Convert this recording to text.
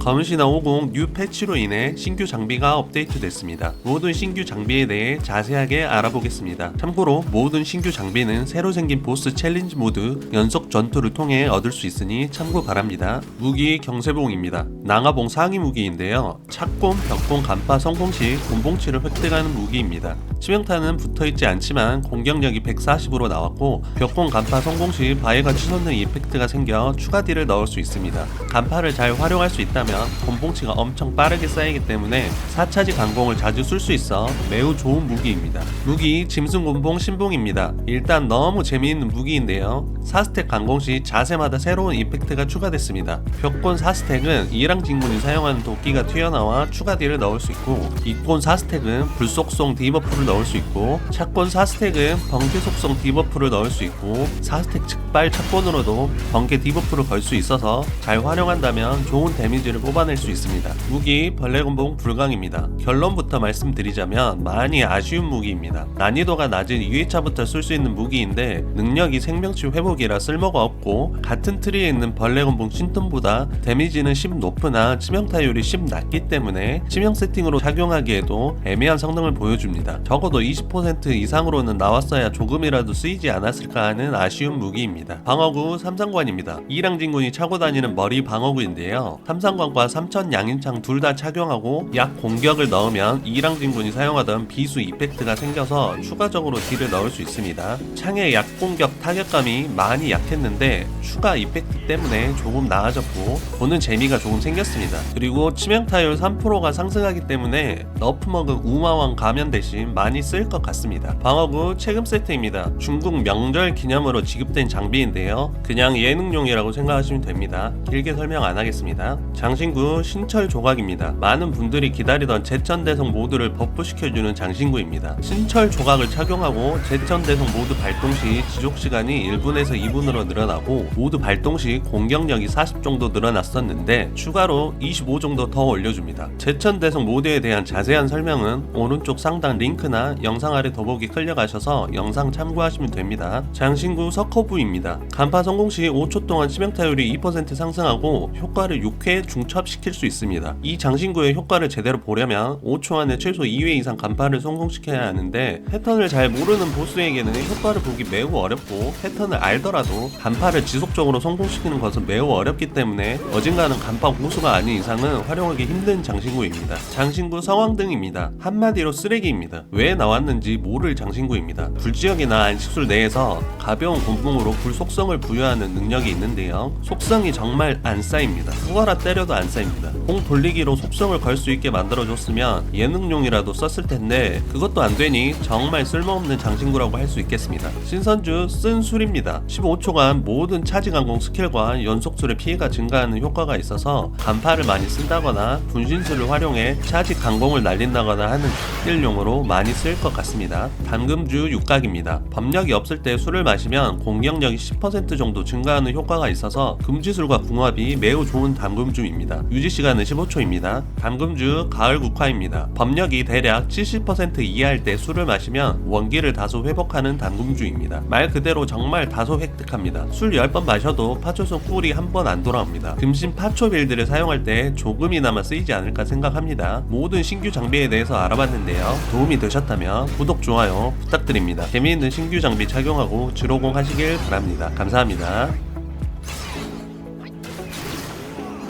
검은신화 50 뉴 패치로 인해 신규 장비가 업데이트됐습니다. 모든 신규 장비에 대해 자세하게 알아보겠습니다. 참고로 모든 신규 장비는 새로 생긴 보스 챌린지 모드 연속 전투를 통해 얻을 수 있으니 참고 바랍니다. 무기 경세봉입니다. 낭하봉 상위 무기인데요. 착공, 벽공, 간파 성공 시 곤봉치를 획득하는 무기입니다. 치명타는 붙어있지 않지만 공격력이 140으로 나왔고 벽공 간파 성공 시 바위가 치솟는 이펙트가 생겨 추가 딜을 넣을 수 있습니다. 간파를 잘 활용할 수 있다면 곤봉치가 엄청 빠르게 쌓이기 때문에 4차지 강공을 자주 쓸 수 있어 매우 좋은 무기입니다. 무기 짐승 곤봉 신봉입니다. 일단 너무 재미있는 무기인데요. 4스택 강공 시 자세마다 새로운 이펙트가 추가됐습니다. 벽곤 4스택은 이랑 진군이 사용하는 도끼가 튀어나와 추가 딜을 넣을 수 있고 이권 4스택은 불속성 디버프를 넣을 수 있고 착권 4스택은 번개 속성 디버프를 넣을 수 있고 4스택 즉발 착권으로도 번개 디버프를 걸 수 있어서 잘 활용한다면 좋은 데미지를 뽑아낼 수 있습니다. 무기 벌레곤봉 불강입니다. 결론부터 말씀드리자면 많이 아쉬운 무기입니다. 난이도가 낮은 2회차부터 쓸 수 있는 무기인데 능력이 생명치 회복이라 쓸모가 없고 같은 트리에 있는 벌레곤봉 신톤보다 데미지는 10 높으나 치명타율이 10 낮기 때문에 치명 세팅으로 착용하기에도 애매한 성능을 보여줍니다. 적어도 20% 이상으로는 나왔어야 조금이라도 쓰이지 않았을까 하는 아쉬운 무기입니다. 방어구 삼상관입니다. 이랑 진군이 차고 다니는 머리 방어구인데요. 삼상관 과 삼천 양인창 둘 다 착용하고 약 공격을 넣으면 이랑 진군이 사용하던 비수 이펙트가 생겨서 추가적으로 딜을 넣을 수 있습니다. 창의 약 공격 타격감이 많이 약했는데 추가 이펙트 때문에 조금 나아졌고 보는 재미가 조금 생겼습니다. 그리고 치명타율 3%가 상승하기 때문에 너프 먹은 우마왕 가면 대신 많이 쓸 것 같습니다. 방어구 체금 세트입니다. 중국 명절 기념으로 지급된 장비인데요. 그냥 예능용이라고 생각하시면 됩니다. 길게 설명 안 하겠습니다. 장 신구 신철 조각입니다. 많은 분들이 기다리던 제천대성 모드를 버프시켜주는 장신구입니다. 신철 조각을 착용하고 제천대성 모드 발동 시 지속 시간이 1분에서 2분으로 늘어나고 모드 발동 시 공격력이 40 정도 늘어났었는데 추가로 25 정도 더 올려줍니다. 제천대성 모드에 대한 자세한 설명은 오른쪽 상단 링크나 영상 아래 더보기 클릭하셔서 영상 참고하시면 됩니다. 장신구 서커브입니다. 간파 성공 시 5초 동안 치명타율이 2% 상승하고 효과를 6회 중첩 시킬 수 있습니다. 이 장신구의 효과를 제대로 보려면 5초 안에 최소 2회 이상 간파를 성공시켜야 하는데 패턴을 잘 모르는 보스에게는 효과를 보기 매우 어렵고 패턴을 알더라도 간파를 지속적으로 성공시키는 것은 매우 어렵기 때문에 어딘가는 간파 고수가 아닌 이상은 활용하기 힘든 장신구입니다. 장신구 성황 등입니다. 한마디로 쓰레기입니다. 왜 나왔는지 모를 장신구입니다. 불지역이나 안식술 내에서 가벼운 곤봉으로 불 속성을 부여하는 능력이 있는데요. 속성이 정말 안 쌓입니다. 후가라 때려도 안 쌓입니다. 공 돌리기로 속성을 걸 수 있게 만들어줬으면 예능용이라도 썼을 텐데 그것도 안 되니 정말 쓸모없는 장신구라고 할 수 있겠습니다. 신선주 쓴 술입니다. 15초간 모든 차지 강공 스킬과 연속술의 피해가 증가하는 효과가 있어서 간파를 많이 쓴다거나 분신술을 활용해 차지 강공을 날린다거나 하는 스킬용으로 많이 쓸 것 같습니다. 담금주 육각입니다. 법력이 없을 때 술을 마시면 공격력이 10% 정도 증가하는 효과가 있어서 금지술과 궁합이 매우 좋은 담금주입 니다. 유지 시간은 15초입니다. 담금주 가을 국화입니다. 법력이 대략 70% 이하일 때 술을 마시면 원기를 다소 회복하는 담금주입니다. 말 그대로 정말 다소 획득합니다. 술 10번 마셔도 파초소 꿀이 한 번 안 돌아옵니다. 금신 파초 빌드를 사용할 때 조금이나마 쓰이지 않을까 생각합니다. 모든 신규 장비에 대해서 알아봤는데요. 도움이 되셨다면 구독, 좋아요 부탁드립니다. 재미있는 신규 장비 착용하고 주로공 하시길 바랍니다. 감사합니다.